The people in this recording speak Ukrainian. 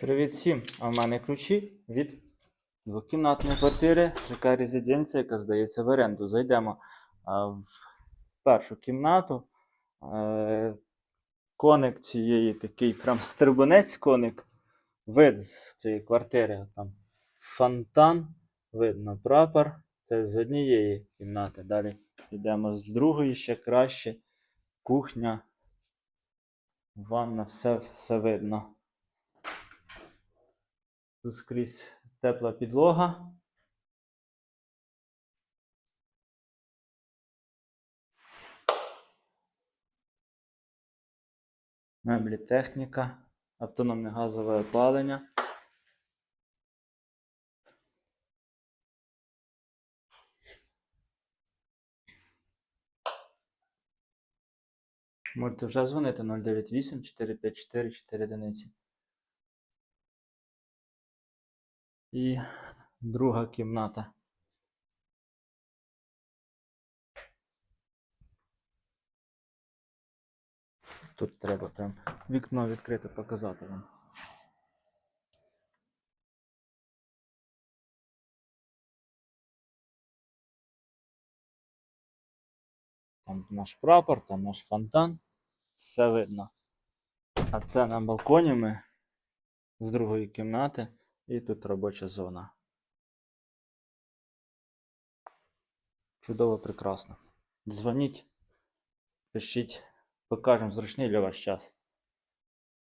Привіт всім! А в мене ключі від двокімнатної квартири ЖК Резиденція, яка здається в оренду. Зайдемо в першу кімнату. Е, коник цієї такий прям стрибунець коник. Вид з цієї квартири. Там фонтан, видно прапор. Це з однієї кімнати. Далі йдемо з другої ще краще. Кухня, ванна, все, все видно. Тут скрізь тепла підлога. Меблі техніка, автономне газове опалення. Можете вже дзвонити 098 454 4 одиниці. І друга кімната. Тут треба прям вікно відкрите показати вам. Там наш прапор, там наш фонтан. Все видно. А це на балконі ми з другої кімнати. І тут робоча зона. Чудово, прекрасно. Дзвоніть, пишіть, покажемо зручний для вас час.